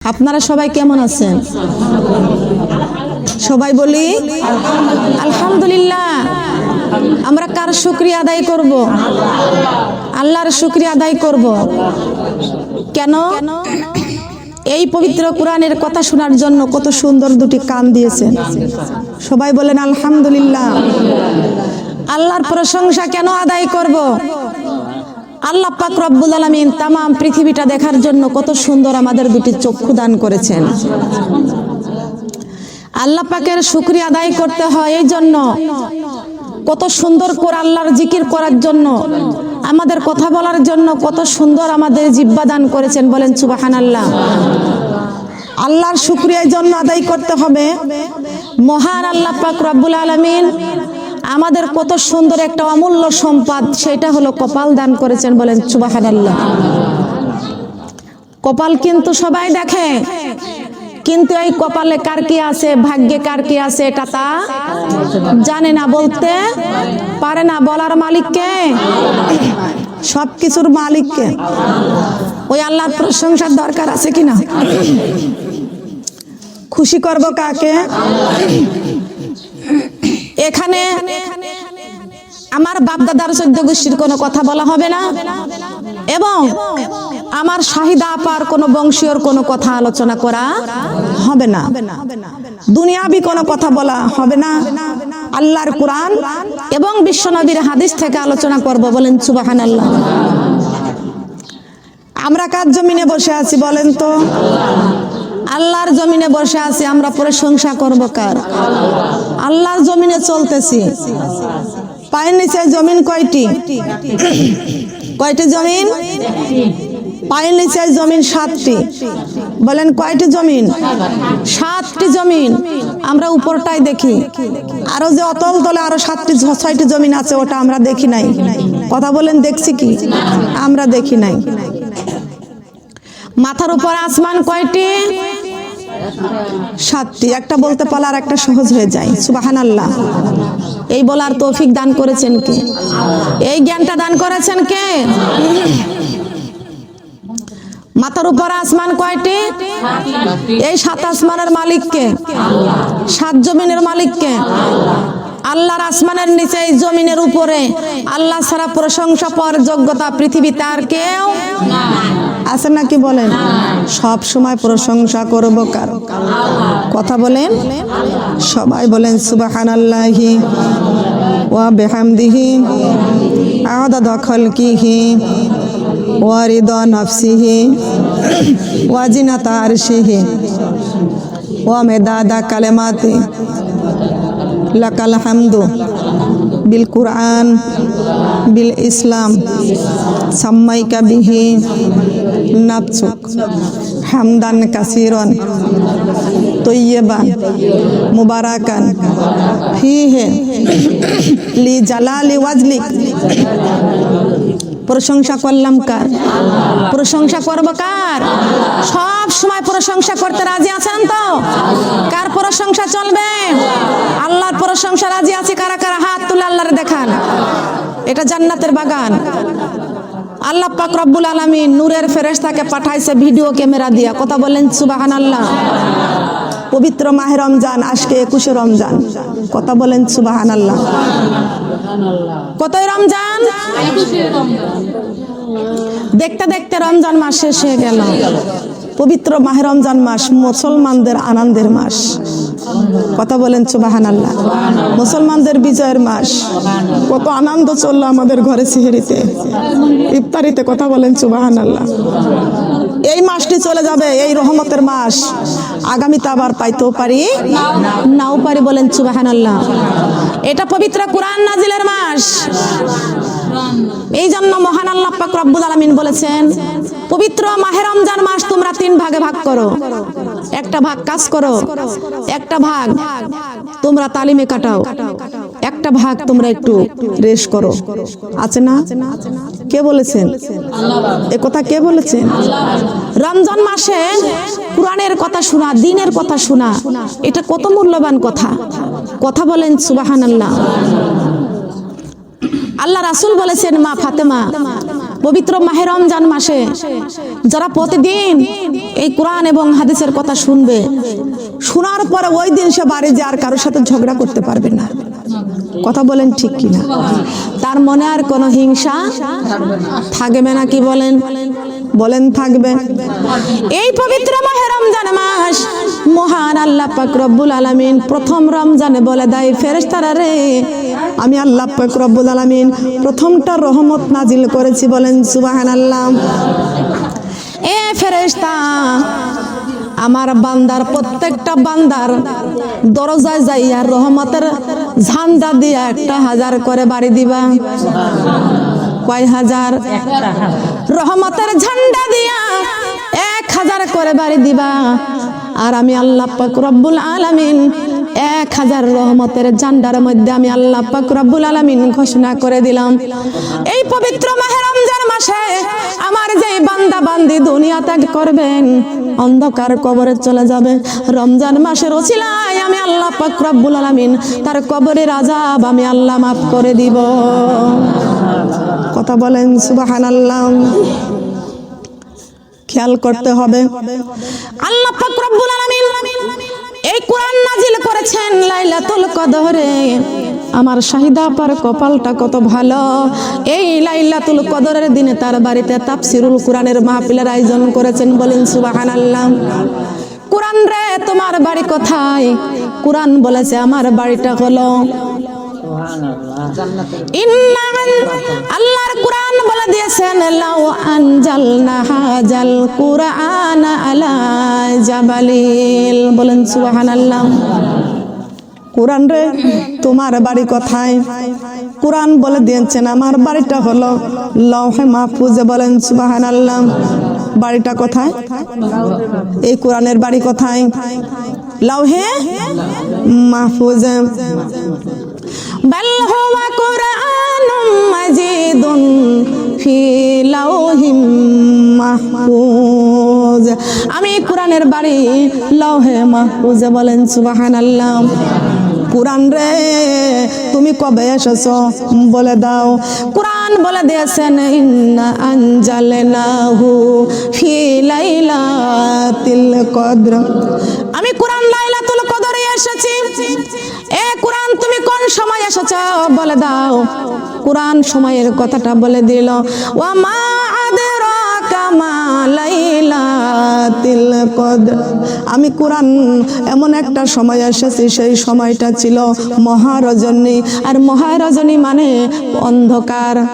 আপনারা সবাই কেমন আছেন? সবাই বলি, আলহামদুলিল্লাহ, আমরা কার শুক্রিয়া আদায় করব? আল্লাহর শুক্রিয়া আদায় করব। কেন? এই পবিত্র কোরআনের কথা শোনার জন্য কত সুন্দর দুটি কান দিয়েছেন। সবাই বলেন, আলহামদুলিল্লাহ। আল্লাহর প্রশংসা কেন আদায় করব? আল্লাহ পাক রব্বুল আলামিন তামাম পৃথিবীটা দেখার জন্য কত সুন্দর আমাদের দুটি চক্ষু দান করেছেন। আল্লাহ পাকের শুক্রিয়া আদায় করতে হয় এই জন্য। কত সুন্দর করে আল্লাহর জিকির করার জন্য, আমাদের কথা বলার জন্য কত সুন্দর আমাদের জিব্বা দান করেছেন বলেন সুবাহান আল্লাহ আল্লাহর শুক্রিয়া এই জন্য আদায় করতে হবে। মহান আল্লাহ পাক রব্বুল আলামিন আমাদের কত সুন্দর একটা অমূল্য সম্পদ, সেটা হলো কপাল দান করেছেন বলেন সুবাহান আল্লাহ কপাল কিন্তু সবাই দেখে, কিন্তু এই কপালে কার কি আছে, ভাগ্যে কার কি আছে, এটা তা জানে না, বলতে পারে না, বলার মালিককে সব কিছুর মালিককে ওই আল্লাহর প্রশংসার দরকার আছে কিনা? খুশি করব কাকে? এখানে আমার বাপ দাদার চোদ্দ গোষ্ঠীর কোনো কথা বলা হবে না। এবং আমার শাহিদা আপার কোনো বংশীয়র কোনো কথা আলোচনা করা হবে না। দুনিয়াবি কোনো কথা বলা হবে না। আল্লাহর কোরআন এবং বিশ্বনবীর হাদিস থেকে আলোচনা করব বলেন সুবাহান আল্লাহ আমরা কার জমিনে বসে আছি বলেন তো? আল্লাহর জমিনে বসে আছি, আমরা প্রশংসা করব কার? আল্লাহর জমিনে চলতেছি। পায়ের নিচে জমিন কয়টি? কয়টি জমিন? পায়ের নিচে জমিন সাতটি। বলেন, কয়টি জমিন? সাতটি জমিন। আমরা উপরটাই দেখি। আরও যে অতল তলে আরও সাতটি ছয়টি জমিন আছে, ওটা আমরা দেখি নাই। কথা বলেন, দেখছি কি? আমরা দেখি নাই। মাথার উপর আসমান কয়টি? সাতটি, একটা বলতে পারলে আর একটা সহজ হয়ে যায়। সুবাহান আল্লাহ এই বলার তৌফিক দান করেছেন কে? এই জ্ঞানটা দান করেছেন কে? মাথার উপর আসমান কয়টি? এই সাত আসমানের মালিককে সাত জমিনের মালিককে আল্লাহর আসমানের নিচে, এই জমিনের উপরে। আল্লাহ ছাড়া প্রশংসা পর যোগ্যতা পৃথিবীতে আর কেউ আছে নাকি বলেন? সব সময় প্রশংসা করব কার? কথা বলেন? সবাই বলেন সুবহানাল্লাহি ওয়া বিহামদিহি আদাদ খালকিহি ওয়া রিদা নাফসিহি ওয়া জিনাতা আরশিহি ওয়া মিদাদা কালিমাতি লাকাল হামদু বিল কুরআন, বিল ইসলাম, সাম্মাইকা বিহি, নাফসুক, হামদান কাসিরন, তৈয়বান, মুবারাকান, ফিহে, লি জালালি ওয়াজলিক প্রশংসা করলাম কার? প্রশংসা করব কার? সব সময় প্রশংসা করতে রাজি আছেন তো? কার প্রশংসা চলবে? আল্লাহর প্রশংসা রাজি আছে কারা কারা? তুলে আল্লাহর দেখান। এটা জান্নাতের বাগান। আল্লাহ পাক রব্বুল আলামিন নূরের ফেরেশতাকে পাঠাইছে ভিডিও ক্যামেরা দিয়া। কথা বলেন সুবাহান আল্লাহ পবিত্র মাহে রমজান, আজকে একুশে রমজান। কথা বলেন সুবাহান আল্লাহ কতই রমজান? দেখতে দেখতে রমজান মাস শেষ হয়ে গেল। পবিত্র মাহে রমজান মাস, মুসলমানদের আনন্দের মাস। কথা বলেন সুবাহান আল্লাহ মুসলমানদের বিজয়ের মাস। কত আনন্দ চলল আমাদের ঘরে সিহেরিতে ইফতারিতে কথা বলেন সুবাহান আল্লাহ এই মাসটি চলে যাবে, এই রহমতের মাস। আগামীতে আবার পাইতেও পারি? নাও পারি বলেন সুবাহান আল্লাহ এটা পবিত্র কোরআন নাজিলের মাস। এই জন্য মহান আল্লাহ পাক রব্বুল আলামিন বলেছেন, পবিত্র মাহে রমজান মাস তোমরা তিন ভাগে ভাগ করো। একটা ভাগ কাজ করো, একটা ভাগ তোমরা তালিমে কাটাও। একটা ভাগ তোমরা একটু রেস্ট করো। আছে না? কে বলেছেন? এ কথা কে বলেছেন? রমজান মাসে কোরআনের কথা শোনা, দিনের কথা শোনা, এটা কত মূল্যবান কথা। কথা বলেন সুবাহান আল্লাহ আল্লাহ রাসুল বলেছেন, মা ফাতেমা, পবিত্র মাহে রমজান মাসে যারা প্রতিদিন এই কোরআন এবং হাদিসের কথা শুনবে, শোনার পরে ওই দিন সে বাড়ি যে আর কারোর সাথে ঝগড়া করতে পারবে না। কথা বলেন ঠিক কিনা? তার মনে আর কোনো হিংসা থাকবে না কি বলেন? বলেন থাকবে। এই পবিত্র মাহে রমজান মাস, মহান আল্লাহ পাক রব্বুল আলামিন প্রথম রমজানে বলে দেয় ফেরেশতারা রে, আমি আল্লাহ পাক রব্বুল আলামিন প্রথমটা রহমত নাজিল করেছি বলেন সুবহানাল্লাহ। এ ফেরেশতা আমার বান্দার, প্রত্যেকটা বান্দার দরজায় যাইয়া রহমতের ঝান্ডা দিয়া একটা হাজার করে বাড়ি দিবা। কয় হাজার? রহমতের ঝান্ডা দিয়া এক হাজার করে বাড়ি দিবা। আর আমি আল্লাহ পাক রব্বুল আলামিন এক হাজার রহমতের ঝান্ডার মধ্যে আমি আল্লাহ পাক রব্বুল আলামিন ঘোষণা করে দিলাম। এই পবিত্র মাহে মাসে আমার যে বান্দা বান্দি দুনিয়া ত্যাগ করবেন, অন্ধকার কবরে চলে যাবে। রমজান মাসের ওসিলায় আমি আল্লাহ পাক আলামিন, তার কবরের আজাব আমি আল্লাহ মাফ করে দিব। কথা বলেন, সুবহানাল্লাহ। খেয়াল করতে হবে। আল্লাহ পাক আলামিন এই কোরআন নাজিল করেছেন লাইলাতুল কদরে। আমার শাহিদা পার কপালটা কত ভালো। এই লাইলাতুল কদরের দিনে তার বাড়িতে তাফসিরুল কোরআনের মাহফিলের আয়োজন করেছেন বলেন সুবহানাল্লাহ। কোরআন রে, তোমার বাড়ি কোথায়? কোরআন বলেছে, আমার বাড়িটা হলো আল্লাহর কোরআন বলে দিয়েছেন আলা জাবালিল, বলেন কোরআন রে তোমার বাড়ি কোথায় কোরআন বলে দিয়েছেন আমার বাড়িটা হলো লৌহে মাহফুজে বলেন সুবহানাল্লাহ বাড়িটা কোথায় এই কোরআনের বাড়ি কোথায় লৌহে মাহফুজে بل هو قرآن مجيد في لوح আমি কোরআনের বাড়ি লৌহে মাহফুজে বলেন সুবাহান আল্লাহ কোরআন রে, তুমি কবে এসেছ? বলে দাও। কোরআন বলে দিয়েছেন, ইন্না আনজালনাহু ফি লাইলাতিল কদর। আমি কোরআন লাইলাতুল কদরে এসেছি। এ কোরআন তুমি কোন সময় এসেছ? বলে দাও। কোরআন সময়ের কথাটা বলে দিল। ওয়া মা লাইলাতুল কদর। আমি কোরআন এমন একটা সময় এসেছি, সেই সময়টা ছিল মহারজনী। আর মহারজনী মানে অন্ধকার।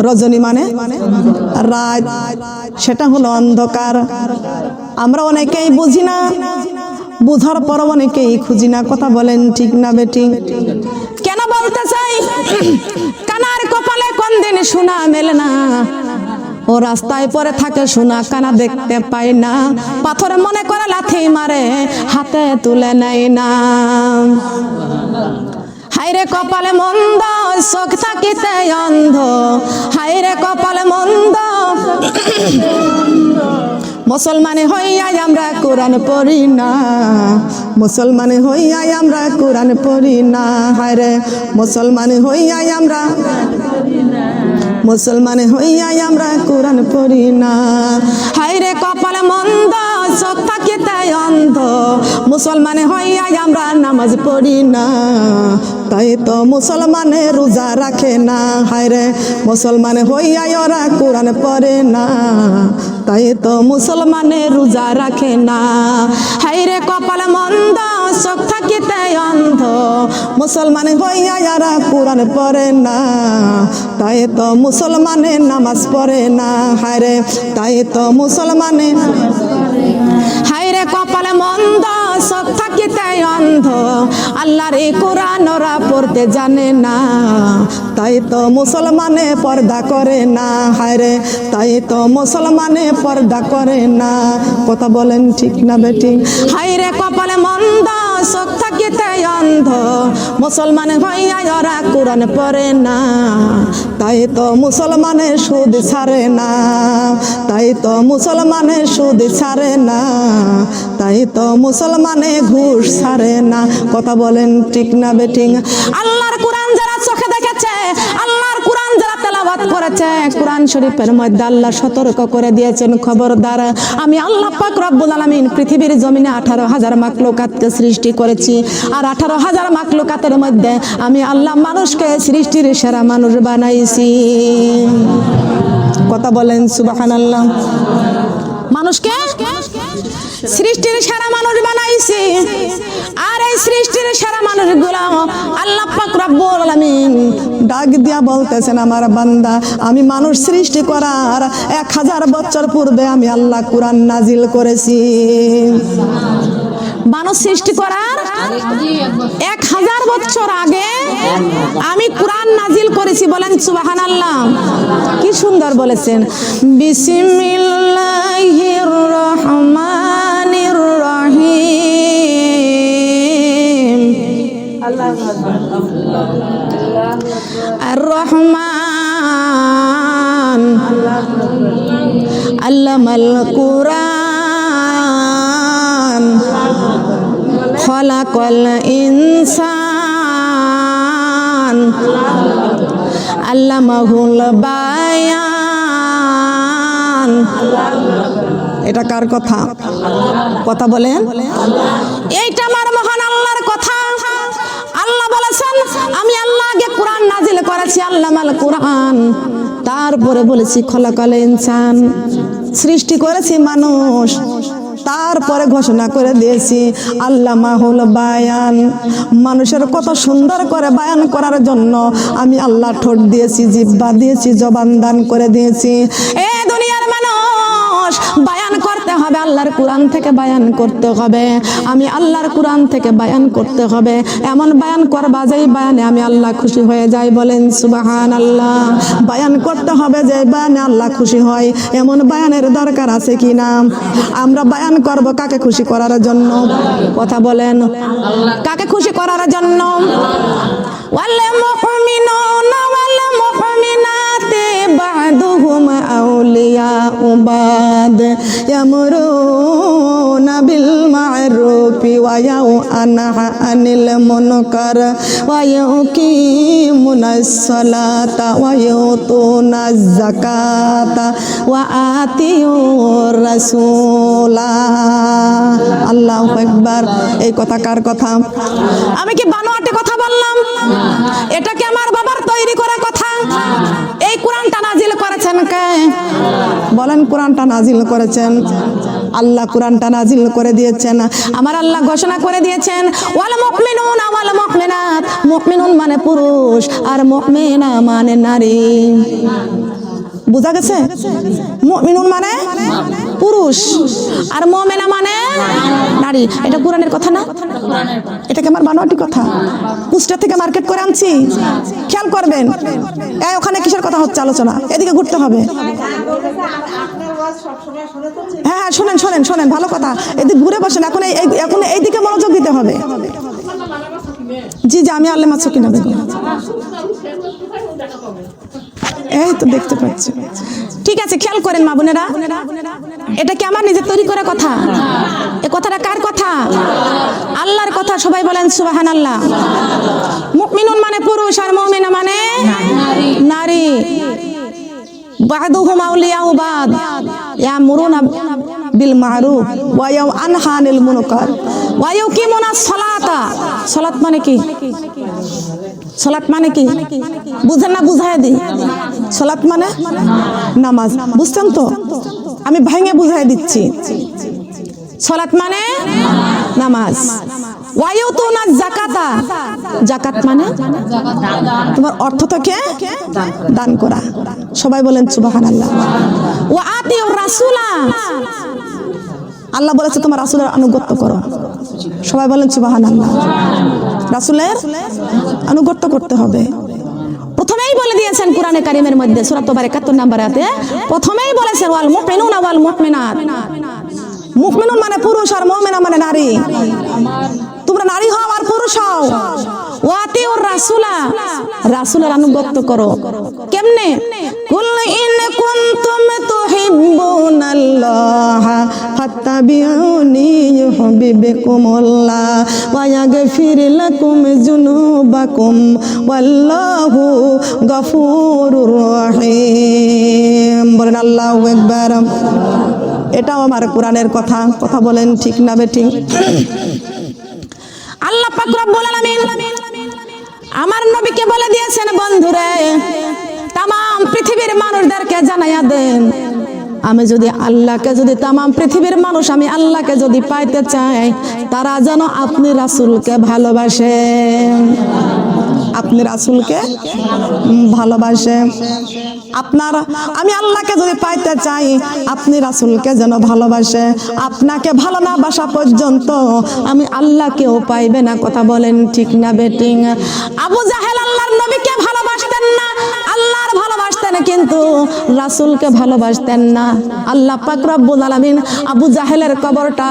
রজনী মানে রাত। সেটা হলো অন্ধকার। আমরা অনেকেই বুঝি না। বুঝার পর অনেকেই খুঁজি না। কথা বলেন ঠিক না বেটি? কেন বলতে চাই? কানার কপালে কোন দিন শোনা মেলে না। ও রাস্তায় পরে থাকে সোনা কানা দেখতে পায় না। পাথরে মনে করে লাথি মারে, হাতে তুলে নেয় না। হাইরে কপালে মন্দ, চোখ থাকিতে অন্ধ। হাইরে কপালে মন্দ, মুসলমানে হইয়াই আমরা কোরআন পড়ি না। মুসলমানে হইয়াই আমরা কোরআন পড়ি না। হায়রে মুসলমানে হইয়াই আমরা মুসলমানে হইয়াই আমরা কোরআন পড়ি না। হাইরে কপাল মন্দ, চোখ থাকিতে অন্ধ। মুসলমানে হইয়াই আমরা নামাজ পড়ি না। তাই তো মুসলমানে রোজা রাখে না। হায়রে মুসলমানে হইয়াই ওরা কোরআন পড়ে না। তাই তো মুসলমানে রোজা রাখে না। হাইরে কপাল মন্দ, চোখ থাকিতে অন্ধ। মুসলমান হইয়া যারা কোরআন পড়ে না, তাই তো মুসলমানে নামাজ পড়ে না। হায়রে তাই তো মুসলমানে হাইরে কপাল মন্দ, চোখ অন্ধ আল্লাহর এই কোরআন ওরা পড়তে জানে না। তাই তো মুসলমানে পর্দা করে না। হায়রে, তাই তো মুসলমানে পর্দা করে না। কথা বলেন ঠিক না বেটি? হাইরে কপালে মন্দ, চোখ থাকিতে অন্ধ। মুসলমান হইয়া ওরা কোরআন পড়ে না। তাই তো মুসলমানে সুদ ছাড়ে না, তাই তো মুসলমানে সুদ ছাড়ে না, তাই তো মুসলমানে ঘুষ ছাড়ে না। কথা বলেন ঠিক না বেঠিং আল্লাহর কোরআন যারা চোখে দেখেছে যারা তেলাওয়াত করেছে। কোরআন শরীফের মধ্যে আল্লাহ সতর্ক করে দিয়েছেন খবরদার। আমি আল্লাহ পাক রব্বুল আলামিন পৃথিবীর জমিনে আঠারো হাজার মাকলুকাতকে সৃষ্টি করেছি। আর আঠারো হাজার মাকলুকাতের মধ্যে আমি আল্লাহ মানুষকে সৃষ্টির সেরা মানুষ বানাইছি। কথা বলেন সুবাহান আল্লাহ মানুষকে সৃষ্টির সেরা মানুষ বানাইছি। আর এই সৃষ্টির সেরা মানুষগুলো আল্লাহ পাক রব্বুল ডাক দিয়া বলতেছেন, আমার বান্দা, আমি মানুষ সৃষ্টি করার এক হাজার বছর পূর্বে আমি আল্লাহ কোরআন নাজিল করেছি। মানুষ সৃষ্টি করার এক হাজার বছর আগে আমি কোরআন নাজিল করেছি বলেন সুবাহান আল্লাহ কি সুন্দর বলেছেন, বিসমিল্লাহির রহমানির রহিম রহমান আল্লামাল কুরআন খলাকল ইনসান আল্লামাহুল বায়ান এটা কার কথা? কথা বলেন। এইটা আমার মহান আল্লাহর কথা। আল্লাহ বলেছেন, আমি আল্লাহ আগে কোরআন নাজিল করেছি আল্লাহ মাল কোরআন। তারপরে বলেছি, খলাকল ইনসান। সৃষ্টি করেছি মানুষ। তারপরে ঘোষণা করে দিয়েছি আল্লাহ মাহুল বায়ান। মানুষের কত সুন্দর করে বায়ান করার জন্য আমি আল্লাহ ঠোঁট দিয়েছি, জিব্বা দিয়েছি, জবান দান করে দিয়েছি। এ দুনিয়ার মানুষ বায়ান করতে হবে, আল্লাহর কোরআন থেকে বায়ান করতে হবে। আমি আল্লাহর কোরআন থেকে বায়ান করতে হবে। এমন বায়ান করবা, যেই বায়ানে আমি আল্লাহ খুশি হয়ে যাই বলেন সুবাহান আল্লাহ বায়ান করতে হবে যে বায়ানে আল্লাহ খুশি হয়। এমন বায়ানের দরকার আছে কি না? আমরা বায়ান করব কাকে খুশি করার জন্য? কথা বলেন। কাকে খুশি করার জন্য? ওয়াল মুমিনুনা। আউলিয়াউ বাদ ইয়ামুরুনা বিল মা'রুফি ওয়া ইয়ানহা আনিল মুনকার ওয়া ইউকিমুনাস সালাতা ওয়া ইউতুনাজ যাকাতা ওয়া আতিউর রাসূলা আল্লাহু আকবার। এই কথা কথা? আমি কি বানোয়াটে কথা বললাম? এটা কি আমার বাবার তৈরি করা কথা? এই কোরআনটা বলেন, কোরআনটা নাজিল করেছেন। আল্লাহ কোরআনটা নাজিল করে দিয়েছেন। আমার আল্লাহ ঘোষণা করে দিয়েছেন, ওয়াল মুমিনুন ওয়াল মুমিনাত। মুমিনুন মানে পুরুষ আর মুমিনা মানে নারী। বোঝা গেছে? মুমিনুন মানে পুরুষ আর মুমিনা মানে নারী। এটা কোরআনের কথা না? এটা কি আমার বানোয়াটি কথা। কুষ্টা থেকে মার্কেট করে আনছি। খেয়াল করবেন। ওখানে কিসের কথা হচ্ছে আলোচনা? এদিকে ঘুরতে হবে। হ্যাঁ হ্যাঁ শোনেন শোনেন শোনেন, ভালো কথা। এদিকে ঘুরে বসেন। এখন এই এখন এইদিকে মনোযোগ দিতে হবে। জি জি, আমি আল্লাহ মাছ কিনা বেগম এই তো দেখতে পাচ্ছি। ঠিক আছে, খেয়াল করেন, মা বোনেরা। এটা কি আমার নিজের তৈরি করা কথা? এ কথাটা কার কথা? আল্লাহর কথা সবাই বলেন সুবাহান আল্লাহ মুমিনুন মানে পুরুষ আর মুমিনা মানে নারী। বাদুহুম বাদ। বিল সালাতা। সালাত মানে কি? সালাত মানে কি? বুঝেন না সালাত মানে নামাজ। বুঝছেন তো? আমি ভেঙে বুঝাই দিচ্ছি। সালাত মানে নামাজ। জাকাতা জাকাত মানে তোমার দান করা। সবাই বলেন ওয়া আতিউ রাসূলা। আল্লাহ বলেছে তোমার রাসূলের আনুগত্য করো। সবাই বলেন সুবহানাল্লাহ। রাসূলের আনুগত্য করতে হবে। বলে দিয়েছেন কোরআনে কারিমের মধ্যে সুরাত তোবার 71 নম্বর আয়াতে। প্রথমেই বলেছেন, ওয়াল মুমিনুনা, ওয়াল মুমিনাত। মুমিনুন মানে পুরুষ আর মুমিনা মানে নারী। তোমরা নারী হও আর পুরুষ হও। ওয়াতি ওর রাসুলা। রাসুলের আনুগত্য করো। কেমনে? কুল ইন কুনতুম তুহিব্বুনাল্লাহ ফাত্তাবিউনি ইউহিব্বুকুমুল্লাহ ওয়া ইয়াগফির লাকুম যুনুবাকুম ওয়াল্লাহু গফুরুর রহিম। বলেন আল্লাহু আকবার। এটাও আমার কোরআনের কথা। কথা বলেন ঠিক না বেঠিক আল্লাহ পাক রব্বুল আলামিন আমার নবীকে বলে দিয়েছেন, বন্ধুরে তাম পৃথিবীর মানুষদেরকে জানাইয়া দেন। আমি যদি আল্লাহকে যদি তাম পৃথিবীর মানুষ আমি আল্লাহকে যদি পাইতে চাই, তারা যেন আপনি রাসূলকে ভালোবাসে আপনি রাসুলকে ভালোবাসে। আপনার, আমি আল্লাহকে যদি পাইতে চাই, আপনি রাসুলকে যেন ভালোবাসে। আপনাকে ভালো না বাসা পর্যন্ত আমি আল্লাহকেও পাইবে না, কথা বলেন ঠিক না, বেটিং। আবু জাহেল আল্লাহর নবীকে ভালোবাসতেন না, আল্লাহর ভালোবাসতেন কিন্তু রাসূলকে ভালোবাসতেন না। আল্লাহ পাক রব্বুল আলামিন আবু জাহেলের কবরটা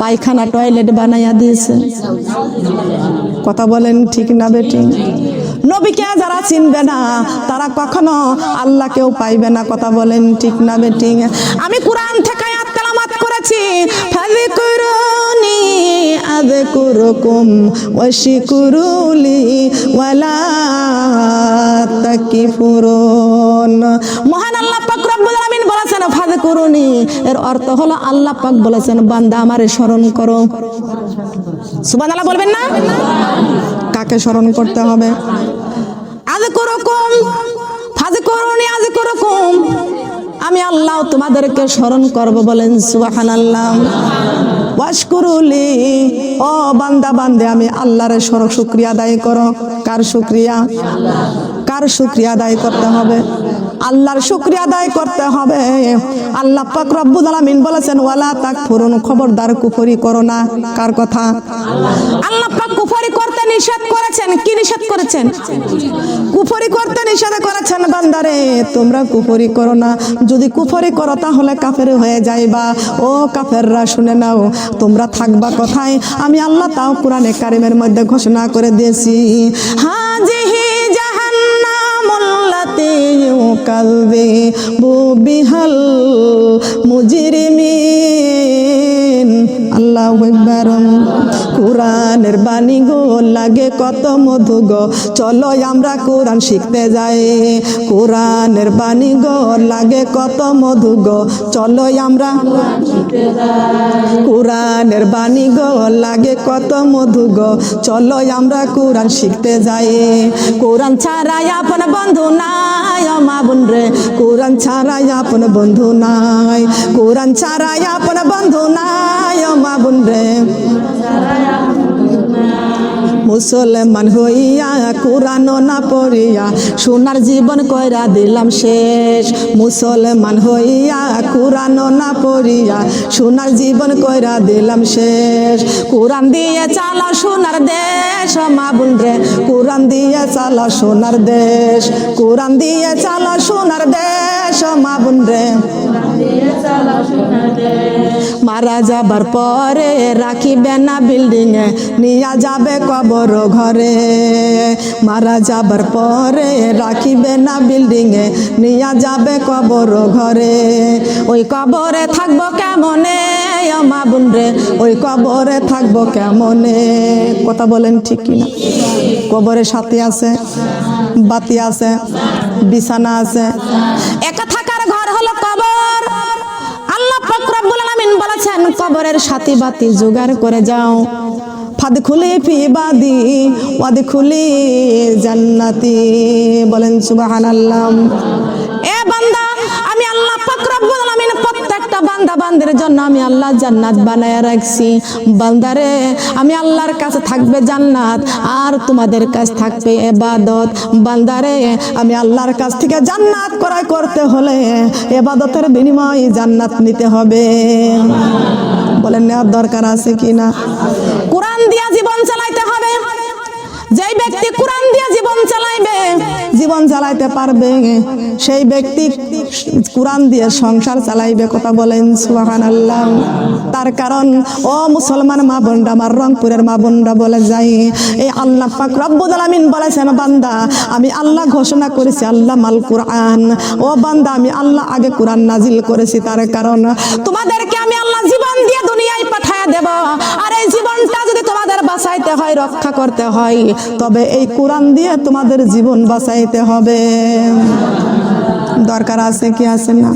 পায়খানা টয়লেট বানাইয়া দিয়েছে কথা বলেন ঠিক না বেটি? নবীকে যারা চিনবে না, তারা কখনো আল্লাহকেও পাইবে না। কথা বলেন ঠিক না বেটি? আমি কোরআন থেকে আয়াত তেলাওয়াত করেছি ফাযকুরুনি আযকুরুকুম ওয়াশকুরুলি ওয়ালা তাকফুরুন। মহান আল্লাহ পাক রব্বুল আলামিন বলেছেন, ফাযকুরুনি। এর অর্থ হলো আল্লাহ পাক বলেছেন, বান্দা আমারে স্মরণ করো। সুবহানাল্লাহ বলবেন না? কাকে স্মরণ করতে হবে? আজ করকম ফাজ করুনি আজ করকম আমি আল্লাহ তোমাদেরকে স্মরণ করব বলেন সুবাহান আল্লাহ ওয়াশকুরুলি ও বান্দা, বান্দে, আমি আল্লাহরের সরক শুক্রিয়া আদায় করো। কার শুক্রিয়া? কার শুক্রিয়া আদায় করতে হবে? আল্লাহর শুক্রিয়া আদায় করতে হবে। আল্লাহ পাক রব্বুল আলামিন বলেছেন, ওয়ালা তাকফুরুন, খবরদার কুফরি করো না। কার কথা? আল্লাহ পাক কুফরি করতে নিষেধ করেছেন। কি নিষেধ করেছেন? কুফরি করতে নিষেধ করেছেন বান্দারে, তোমরা কুফরি করো না। যদি কুফরি করো, তাহলে কাফের হয়ে যাইবা। ও কাফেররা, শুনে নাও, তোমরা থাকবা কোথায়? আমি আল্লাহ তাও কোরআনে কারিমের মধ্যে ঘোষণা করে দিয়েছি। হাজিহি ইউকাযযি বিহাল মুজরিমিন। আল্লাহ আকবার। কোরআনের বাণী গো, লাগে কত মধু গো। চলো আমরা কোরআন শিখতে যাই। কোরআনের বাণী গো, লাগে কত মধু গো। চলো আমরা কোরআনের বাণী গো, লাগে কত মধু গো। চলো আমরা কোরআন শিখতে যাই। কোরআন ছাড়াই আপন বন্ধু নাই মা বোন রে। কোরআন ছাড়াই আপন বন্ধু নাই। কোরআন ছাড়াই আপন বন্ধু নাই মা বোন রে। মুসলমান হইয়া কোরআন না পড়িয়া সোনার জীবন কইরা দিলাম শেষ। মুসলমান হইয়া কোরআন না পড়িয়া সোনার জীবন কইরা দিলাম শেষ। কোরআন দিয়ে চালা সোনার দেশ, ও মা বোন রে। কোরআন দিয়ে চালা সোনার দেশ, কোরআন দিয়ে চালা সোনার দেশ। ও মা বোন রে মারা যাবার পরে রাখিবে না বিল্ডিং এ, নিয়া যাবে কবর ঘরে। মারা যাবার পরে রাখিবে না বিল্ডিং এ, নিয়া যাবে কবর ঘরে। ওই কবরে থাকব কেমনে মা বোন রে ওই কবরে থাকব কেমনে? কথা বলেন ঠিক কিনা? কবরের সাথে আছে, বাতি আছে, বিছানা আছে। একা বলেছেন কবরের সাথে বাতি জোগাড় করে যাও। ফাদ খুলে ফি বাদি ওয়াদ খুলি জান্নাতি। বলেন সুবহানাল্লাহ। এ বান্দা, আমি আল্লাহ পাক রব্বুল বান্দা বান্দের জন্য আমি আল্লাহ জান্নাত বানায়া রাখছি। বান্দারে, আমি আল্লাহর কাছে থাকবে জান্নাত, আর তোমাদের কাছে থাকবে এবাদত। বান্দারে, আমি আল্লাহর কাছ থেকে জান্নাত ক্রয় করতে হলে এবাদতের বিনিময়ে জান্নাত নিতে হবে। বলেন, নেওয়ার দরকার আছে কি না কোরআন দিয়া জীবন চালাইতে হবে। যেই ব্যক্তি জীবন চালাইতে পারবে? সেই ব্যক্তি কোরআন দিয়ে সংসার চালাইবে কথা বলেন সুবাহান আল্লাহ তার কারণ, ও মুসলমান মা বোনরা, আমার রংপুরের মা বোনরা বলে যাই এই আল্লাহ পাক রব্বুল আলামিন বলেছেন বান্দা, আমি আল্লাহ ঘোষণা করেছি, আল্লাহ মাল কোরআন। ও বান্দা, আমি আল্লাহ আগে কোরআন নাজিল করেছি, তার কারণ, তোমাদেরকে আমি আল্লাহ জীবন দিয়ে দুনিয়ায় পাঠায় দেব। আর এই জীবনটা তোমাদের বাঁচাইতে হয়, রক্ষা করতে হয়। তবে এই কোরআন দিয়ে তোমাদের জীবন বাঁচাইতে হবে। দরকার আছে কি আছে না?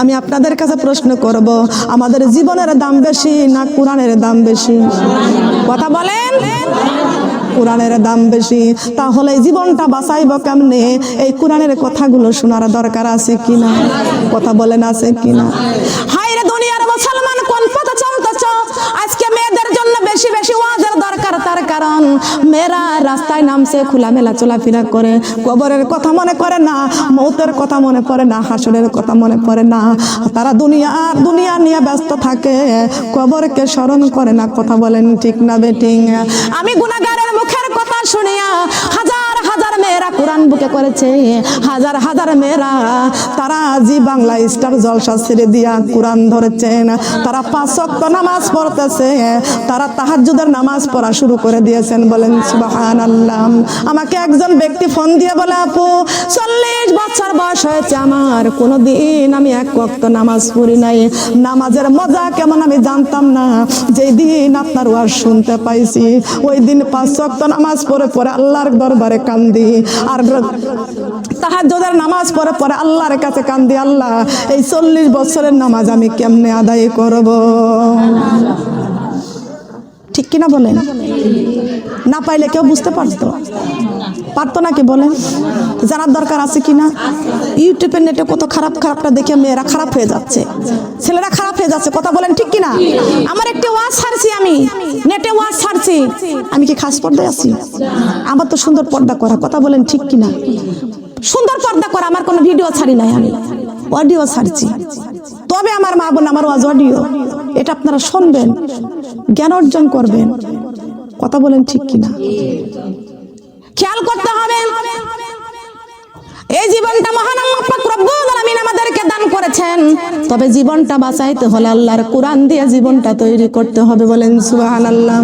আমি আপনাদের কাছে প্রশ্ন করব, আমাদের জীবনের দাম বেশি না কোরআনের দাম বেশি? কথা বলেন। কোরআনের দাম বেশি। তাহলে জীবনটা বাঁচাইব কেমনে? এই কোরআনের কথাগুলো শোনার দরকার আছে কিনা কথা বলেন, আছে কিনা হাই রে দুনিয়ার মুসলমান! কারণ মেয়েরা রাস্তায় নামছে, খোলামেলা চলাফেরা করে। কবরের কথা মনে করে না, মৌতের কথা মনে পড়ে না, হাসরের কথা মনে পড়ে না। তারা দুনিয়া দুনিয়া নিয়ে ব্যস্ত থাকে। কবরকে স্মরণ করে না, কথা বলেন ঠিক না বেটিং। আমি গুনাগারের মুখের কথা শুনিয়া হাজার কোরআন বুকে করেছে, হাজার হাজার মেয়েরা, তারা জি বাংলা স্টার জলসা ছেড়ে দিয়া কোরআন ধরেছেন তারা পাঁচ ওয়াক্ত নামাজ পড়তেছে, তারা তাহাজ্জুদের নামাজ পড়া শুরু করে দিয়েছেন, বলেন সুবাহান আল্লাহ আমাকে একজন ব্যক্তি ফোন দিয়ে বলে, আপু, চল্লিশ বছর বয়স হয়েছে আমার, কোনোদিন আমি এক ওয়াক্ত নামাজ পড়ি নাই। নামাজের মজা কেমন আমি জানতাম না। যেই দিন আপনার ওয়াজ শুনতে পাইছি, ওই দিন পাঁচ ওয়াক্ত নামাজ পড়ে পরে আল্লাহর দরবারে কান্দি। আর তাহাজ্জুদের নামাজ পড়ে পরে আল্লাহর কাছে কান্দি, আল্লাহ, এই চল্লিশ বছরের নামাজ আমি কেমনে আদায় করব? ঠিক কিনা বলেন? না পাইলে কেউ বুঝতে পারতো? পারতো নাকি বলেন? জানার দরকার আছে কিনা? ইউটিউবের নেটে কত খারাপ খারাপটা দেখে মেয়েরা খারাপ হয়ে যাচ্ছে। ছেলেরা খারাপ হয়ে যাচ্ছে, কথা বলেন ঠিক কিনা? আমার একটি ওয়াজ ছাড়ছি আমি। নেটে ওয়াজ ছাড়ছি। আমি কি খাস পর্দায় আছি? আমার তো সুন্দর পর্দা করা, কথা বলেন ঠিক কিনা? সুন্দর পর্দা করা, আমার কোনো ভিডিও ছাড়ি নাই আমি। অডিও ছাড়ছি। তবে আমার মা বোন, আমার ওয়াজ অডিও এটা আপনারা শুনবেন, জ্ঞান অর্জন করবেন। কথা বলেন ঠিক কিনা? খেয়াল করতে হবে, এই জীবনটা মহান আল্লাহ পাক আমাদেরকে দান করেছেন। তবে জীবনটা বাঁচাইতে হলে আল্লাহর কোরআন দিয়ে জীবনটা তৈরি করতে হবে বলেন সুবহানাল্লাহ।